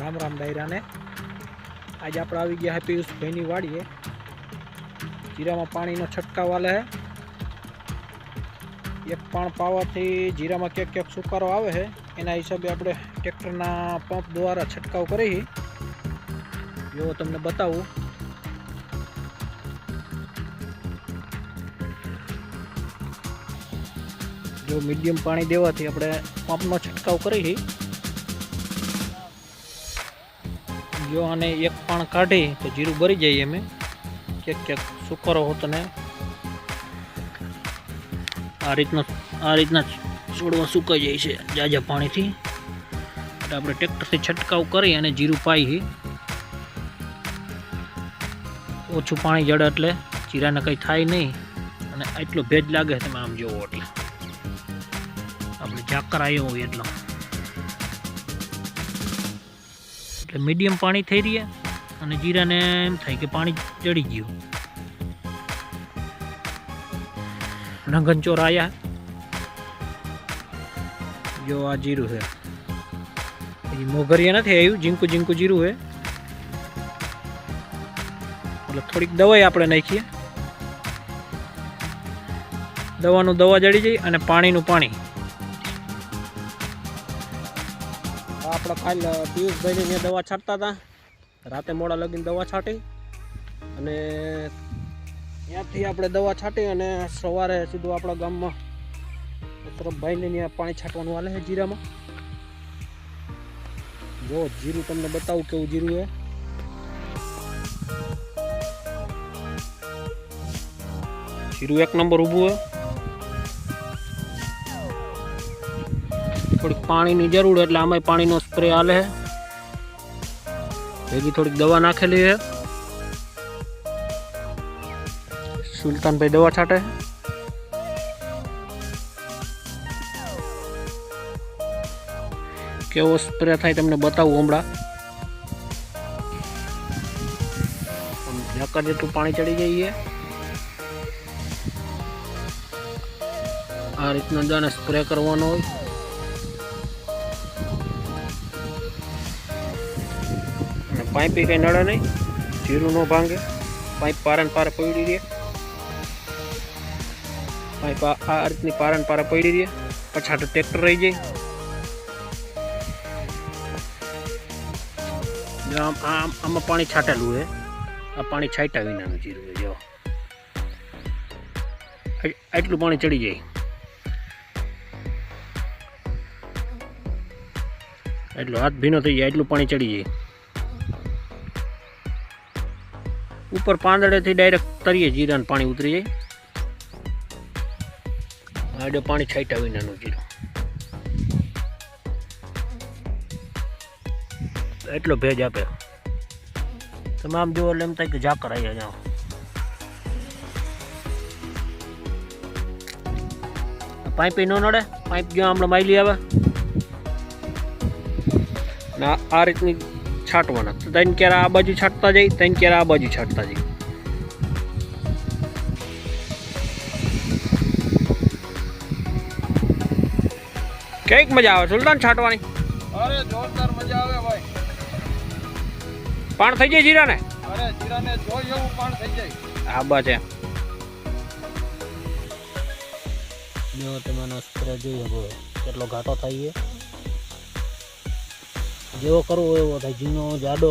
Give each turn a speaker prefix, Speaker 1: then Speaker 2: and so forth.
Speaker 1: રામ રામ ડાયરાને. આજે આપણે આવી ગયા છે પિયુષભાઈની વાડીએ. જીરામાં પાણીનો છંટકાવ આલે છે એક પાણ પાવાથી જીરામાં ક્યાંક ક્યાંક સુકારો આવે છે એના હિસાબે આપણે ટ્રેક્ટરના પંપ દ્વારા છંટકાવ કરી. જો તમને બતાવું. જો મીડિયમ પાણી દેવાથી આપણે પંપનો છંટકાવ કરી. જો આને એક પાણ કાઢી તો જીરું ભરી જાય અમે ક્યાંક ક્યાંક સુકરો હોત ને. આ રીતના આ રીતના છોડવા સુકાઈ જાય છે જાજા પાણીથી. એટલે આપણે ટ્રેક્ટરથી છંટકાવ કરી અને જીરું પાઈ. ઓછું પાણી જડે એટલે જીરાને કંઈ થાય નહીં. અને એટલો ભેજ લાગે તમે આમ જોવો એટલે. આપણે ઝાકર આવ્યો હોય એટલો. એટલે મીડિયમ પાણી થઈ રહ્યા અને જીરાને એમ થાય કે પાણી ચડી ગયું. રંગનચોર આયા. જો આ જીરું છે. એ મોઘરિયા નથી આવ્યું, ઝીંકું ઝીંકું જીરું છે. એટલે થોડીક દવાઈ આપણે નાખીએ. દવાનું દવા જડી જાય અને પાણીનું પાણી. આપણે કાલ પિયુષભાઈની ત્યાં દવા છાંટતા હતા. રાતે મોડા લગીને દવા છાંટી અને ત્યાંથી આપણે દવા છાંટી અને સવારે સીધું આપણા ગામમાં ભાઈને ત્યાં પાણી છાંટવાનું હાલે છે જીરામાં. જો જીરું તમને બતાવું કેવું જીરું છે. જીરું એક નંબર ઊભું છે. પાણીની જરૂર એટલે આમાં પાણીનો સ્પ્રે હાલે ભેગી થોડીક દવા નાખેલી છે. સુલતાનભાઈ દવા છાંટે કેવો સ્પ્રે થાય તમને બતાવું હમણાં. ઝાકર જેટલું પાણી ચડી જઈએ આ રીતના જાણે સ્પ્રે કરવાનો હોય. પાઇપી કંઈ નડે નહીં, જીરું ન ભાંગે. પાઇપ પારણ પાર પડી રહે. પાઇપ આ રીતની પારે ને પારે પડી રહે. પછાટ ટ્રેક્ટર રહી જાય. આમ આમ પાણી છાંટેલું છે. આ પાણી છાંટ્યા વિનાનું જીરું જો. આટલું પાણી ચડી જાય. એટલો હાથ ભીનો થઈ જાય એટલું પાણી ચડી જાય. ઉપર પાંદડેથી ડાયરેક્ટ તરીએ જીરાનું પાણી ઉતરી જાય આડે પાણી છાંટ્યા વિનાનું જીરું. એટલો ભેજ આપે. તમે આમ જુઓ એટલે એમ થાય કે ઝાકર આવી જાઓ પાઇપ ન નડે? પાઇપ જો હમણાં માયલી આવે. આ રીતની છાંટવાના. ત્રણ ક્યારે આ બાજુ છાંટતા જાય ત્રણ ક્યારે આ બાજુ છાંટતા જઈ. કંઈક મજા આવે સુલતાન છાંટવાની?
Speaker 2: અરે જોરદાર મજા આવે ભાઈ.
Speaker 1: પાણ થઈ જાય જીરાને?
Speaker 2: અરે જીરાને જોઈ એવું પણ થઈ જાય.
Speaker 1: આબા છે જો તમે સ્પ્રે જોઈ શકો કેટલો ઘાટો થઈ છે જેવો કરવો એવો થાય ઝીણો જાડો.